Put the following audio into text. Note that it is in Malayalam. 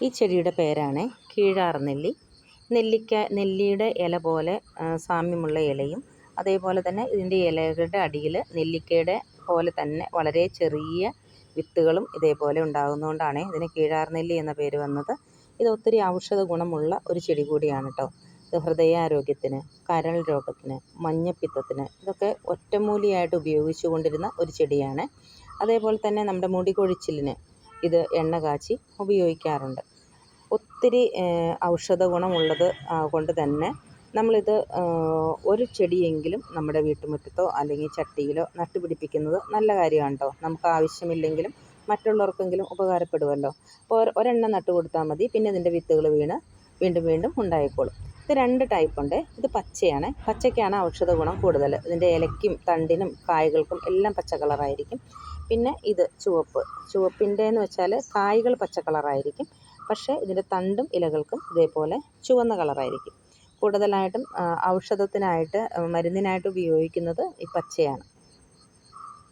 ഈ ചെടിയുടെ പേരാണ് കീഴാർനെല്ലി നെല്ലിക്ക നെല്ലിയുടെ ഇല പോലെ സാമ്യമുള്ള ഇലയും അതേപോലെ തന്നെ ഇതിന്റെ ഇലകളുടെ അടിയിൽ നെല്ലിക്കയുടെ പോലെ തന്നെ വളരെ ചെറിയ വിത്തുകളും ഇതേപോലെ ഉണ്ടാകുന്നതുകൊണ്ടാണ് ഇതിന് കീഴാർനെല്ലി എന്ന പേര് വന്നത്. ഇത് ഒത്തിരി ഔഷധ ഗുണമുള്ള ഒരു ചെടി കൂടിയാണ് കേട്ടോ ഇത് ഹൃദയാരോഗ്യത്തിന് കരൾ രോഗത്തിന് മഞ്ഞപ്പിത്തത്തിന് ഇതൊക്കെ ഒറ്റമൂലിയായിട്ട് ഉപയോഗിച്ചു കൊണ്ടിരുന്ന ഒരു ചെടിയാണ്. അതേപോലെ തന്നെ നമ്മുടെ മുടി കൊഴിച്ചിലിന് ഇത് എണ്ണ കാച്ചി ഉപയോഗിക്കാറുണ്ട്. ഒത്തിരി ഔഷധ ഗുണമുള്ളത് കൊണ്ട് തന്നെ നമ്മളിത് ഒരു ചെടിയെങ്കിലും നമ്മുടെ വീട്ടുമുറ്റത്തോ അല്ലെങ്കിൽ ചട്ടിയിലോ നട്ടുപിടിപ്പിക്കുന്നത് നല്ല കാര്യമാണ് കേട്ടോ നമുക്ക് ആവശ്യമില്ലെങ്കിലും മറ്റുള്ളവർക്കെങ്കിലും ഉപകാരപ്പെടുമല്ലോ അപ്പോൾ ഒരെണ്ണം നട്ടു കൊടുത്താൽ മതി. പിന്നെ ഇതിന്റെ വിത്തുകൾ വീണ് വീണ്ടും വീണ്ടും ഉണ്ടായിക്കോളും. ഇത് രണ്ട് ടൈപ്പ് ഉണ്ട്. ഇത് പച്ചയാണ്. പച്ചയ്ക്കാണ് ഔഷധ ഗുണം കൂടുതൽ. ഇതിന്റെ ഇലയ്ക്കും തണ്ടിനും കായ്കൾക്കും എല്ലാം പച്ച കളറായിരിക്കും പിന്നെ ഇത് ചുവപ്പ്. ചുവപ്പിന്റെ എന്ന് വെച്ചാൽ കായ്കൾ പച്ച കളറായിരിക്കും പക്ഷേ ഇതിന്റെ തണ്ടും ഇലകൾക്കും ഇതേപോലെ ചുവന്ന കളറായിരിക്കും കൂടുതലായിട്ടും ഔഷധത്തിനായിട്ട് മരുന്നിനായിട്ട് ഉപയോഗിക്കുന്നത് ഈ പച്ചയാണ്.